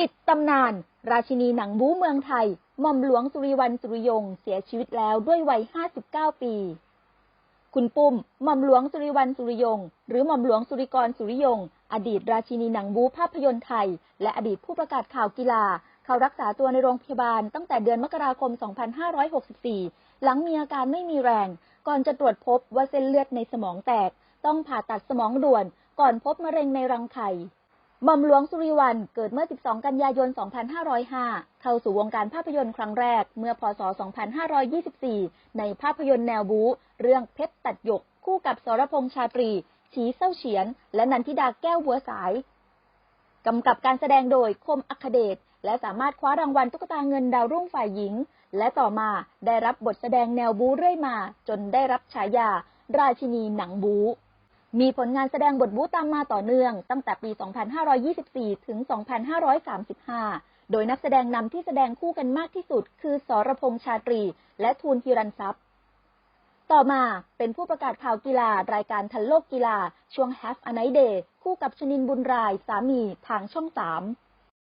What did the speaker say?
ปิดตำนาน ราชินีหนังบู๊เมืองไทยหม่อมหลวงสุริวัลสุริยงเสียชีวิตแล้วด้วยวัย 59 ปี คุณปุ้มหม่อมหลวงสุริวัลสุริยง หรือหม่อมหลวงสุริกรสุริยง อดีตราชินีหนังบู๊ภาพยนตร์ไทย และอดีตผู้ประกาศข่าวกีฬา เขารักษาตัวในโรงพยาบาลตั้งแต่เดือนมกราคม 2564 หลังมีอาการไม่มีแรง ก่อนจะตรวจพบว่าเส้นเลือดในสมองแตก ต้องผ่าตัดสมองด่วน ก่อนพบมะเร็งในรังไข่ หม่อมหลวงสุริวัลเกิดเมื่อ 12 กันยายน 2505 เข้าสู่วงการภาพยนตร์ครั้งแรก เมื่อพศ 2524 ในภาพยนตร์แนวบู๊เรื่องเพชรตัดหยก คู่กับสรพงษ์ชาตรี ฉีเศร้าเฉียน และนันทิดาแก้วบัวสาย กำกับการแสดงโดยคมอัคเดช และสามารถคว้ารางวัลตุ๊กตาเงินดาวรุ่งฝ่ายหญิง และต่อมาได้รับบทแสดงแนวบู๊เรื่อยมา จนได้รับฉายา ราชินีหนังบู๊ มีผลงานแสดงบทบู๊ตามมาต่อเนื่อง ตั้งแต่ปี 2524 ถึง 2535 โดยนักแสดงนำที่แสดงคู่กันมากที่สุด คือสรพงษ์ชาตรี และทูลฮิรันทรัพย์ ต่อมาเป็นผู้ประกาศข่าวกีฬารายการทันโลกกีฬา ช่วง Have a Nice Day คู่กับชนินบุญรายสามีทางช่อง 3